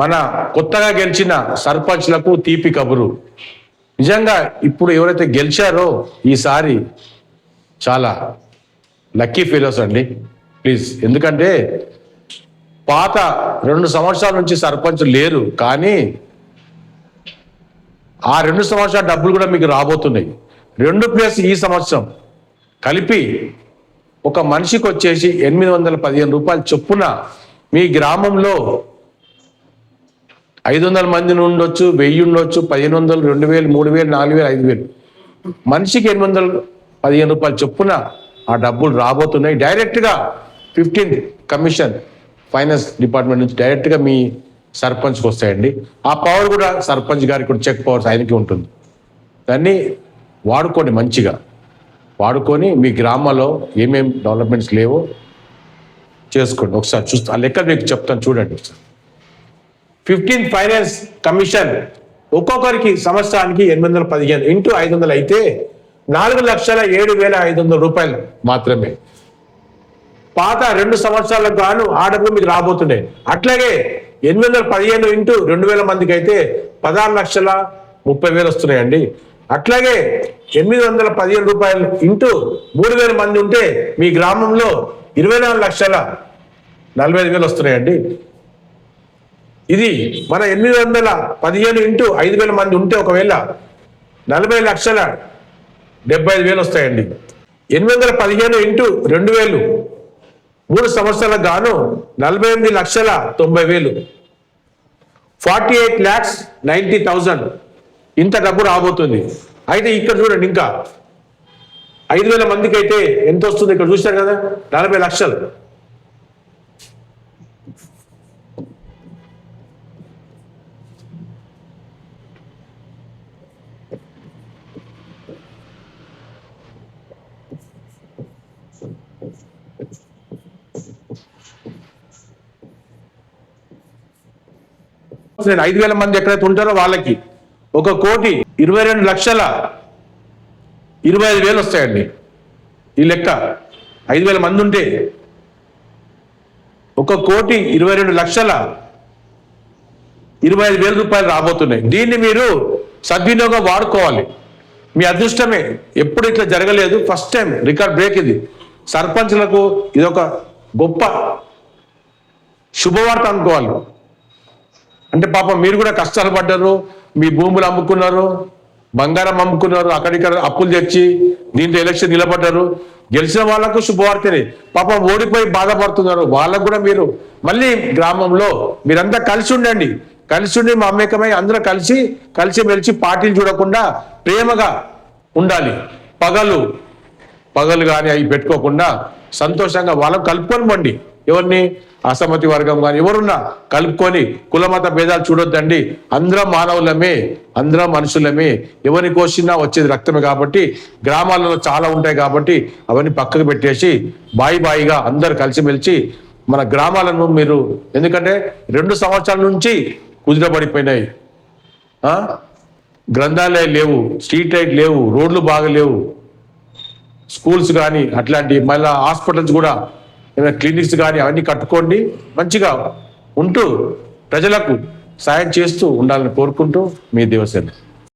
మన కొత్తగా గెలిచిన సర్పంచ్లకు తీపి కబురు. నిజంగా ఇప్పుడు ఎవరైతే గెలిచారో ఈసారి చాలా లక్కీ ఫీలర్స్ అండి. ప్లీజ్. ఎందుకంటే పాత రెండు సంవత్సరాల నుంచి సర్పంచ్ లేరు కానీ ఆ రెండు సంవత్సరాల డబ్బులు కూడా మీకు రాబోతున్నాయి. రెండు ప్లస్ ఈ సంవత్సరం కలిపి ఒక మనిషికి వచ్చేసి ఎనిమిది వందల పదిహేను రూపాయలు చొప్పున మీ గ్రామంలో ఐదు వందల మంది ఉండొచ్చు వెయ్యి ఉండొచ్చు పదిహేను వందలు రెండు వేలు మూడు వేలు నాలుగు వేలు ఐదు వేలు మనిషికి ఎనిమిది వందలు పదిహేను రూపాయలు చొప్పున ఆ డబ్బులు రాబోతున్నాయి. డైరెక్ట్గా ఫిఫ్టీన్ కమిషన్ ఫైనాన్స్ డిపార్ట్మెంట్ నుంచి డైరెక్ట్గా మీ సర్పంచ్కి వస్తాయండి. ఆ పవర్ కూడా సర్పంచ్ గారికి కూడా చెక్ పవర్స్ ఆయనకి ఉంటుంది. దాన్ని వాడుకోండి మంచిగా. వాడుకొని మీ గ్రామంలో ఏమేమి డెవలప్మెంట్స్ లేవో చేసుకోండి. ఒకసారి చూస్తా ఆ లెక్క మీకు చెప్తాను చూడండి ఒకసారి. ఫిఫ్టీన్ ఫైనాన్స్ కమిషన్ ఒక్కొక్కరికి సంవత్సరానికి ఎనిమిది వందల పదిహేను ఇంటూ ఐదు వందలు అయితే నాలుగు లక్షల ఏడు వేల ఐదు వందల రూపాయలు మాత్రమే. పాత రెండు సంవత్సరాలకు గాను ఆ డబ్బులు మీకు రాబోతున్నాయి. అట్లాగే ఎనిమిది వందల పదిహేను ఇంటూ రెండు వేల మందికి అయితే పదహారు లక్షల ముప్పై వేలు వస్తున్నాయండి. అట్లాగే ఎనిమిది వందల పదిహేను రూపాయలు ఇంటూ మూడు వేల మంది ఉంటే మీ గ్రామంలో ఇరవై నాలుగు లక్షల నలభై ఐదు వేలు వస్తున్నాయండి. ఇది మన ఎనిమిది వందల పదిహేను ఇంటూ ఐదు వేల మంది ఉంటే ఒకవేళ నలభై లక్షల డెబ్బై ఐదు వేలు వస్తాయండి. ఎనిమిది వందల పదిహేను ఇంటూ రెండు వేలు మూడు సంవత్సరాలకు గాను నలభై ఎనిమిది లక్షల తొంభై వేలు. Forty eight lakhs ninety thousand. ఇంత డబ్బు రాబోతుంది. అయితే ఇక్కడ చూడండి ఇంకా. ఐదు వేల మందికి అయితే ఎంత వస్తుంది? ఇక్కడ చూశారు కదా? నలభై లక్షలు. ఐదు వేల మంది ఎక్కడైతే ఉంటారో వాళ్ళకి ఒక కోటి ఇరవై రెండు లక్షల ఇరవై ఐదు వేలు వస్తాయండి. ఈ లెక్క ఐదు వేల మంది ఉంటే ఒక కోటి ఇరవై రెండు లక్షల ఇరవై ఐదు వేల రూపాయలు రాబోతున్నాయి. దీన్ని మీరు సద్వినియోగం వాడుకోవాలి. మీ అదృష్టమే ఎప్పుడు ఇట్లా జరగలేదు. ఫస్ట్ టైం రికార్డ్ బ్రేక్ ఇది. సర్పంచ్లకు ఇది ఒక గొప్ప శుభవార్త అనుకోవాలి. అంటే పాపం మీరు కూడా కష్టాలు పడ్డారు మీ భూములు అమ్ముకున్నారు బంగారం అమ్ముకున్నారు అక్కడిక్కడ అప్పులు తెచ్చి దీంట్లో ఎలక్షన్ నిలబడ్డారు. గెలిచిన వాళ్ళకు శుభవార్తని. పాపం ఓడిపోయి బాధపడుతున్నారు. వాళ్ళకు కూడా మీరు మళ్ళీ గ్రామంలో మీరంతా కలిసి ఉండండి. కలిసి ఉండి మమేకమై అందరూ కలిసి కలిసి మెలిసి పార్టీలు చూడకుండా ప్రేమగా ఉండాలి. పగలు పగలు కానీ అవి పెట్టుకోకుండా సంతోషంగా వాళ్ళని కలుపుకొని పండి. ఎవరిని? అసమ్మతి వర్గం కానీ ఎవరున్నా కలుపుకొని కులమత భేదాలు చూడొద్దండి. అందరం మానవులమే అందరం మనుషులమే. ఎవరిని కోసినా వచ్చేది రక్తమే కాబట్టి గ్రామాలలో చాలా ఉంటాయి కాబట్టి అవన్నీ పక్కకు పెట్టేసి బాయి బాయిగా అందరు కలిసిమెలిసి మన గ్రామాలను మీరు ఎందుకంటే రెండు సంవత్సరాల నుంచి కుదిరబడిపోయినాయి గ్రంథాలయాలు లేవు స్ట్రీట్ లైట్ లేవు రోడ్లు బాగా లేవు. స్కూల్స్ కానీ అట్లాంటి మళ్ళీ హాస్పిటల్స్ కూడా ఏమైనా క్లినిక్స్ కానీ అవన్నీ కట్టుకోండి మంచిగా ఉంటూ ప్రజలకు సాయం చేస్తూ ఉండాలని కోరుకుంటూ మీ దేవసేన.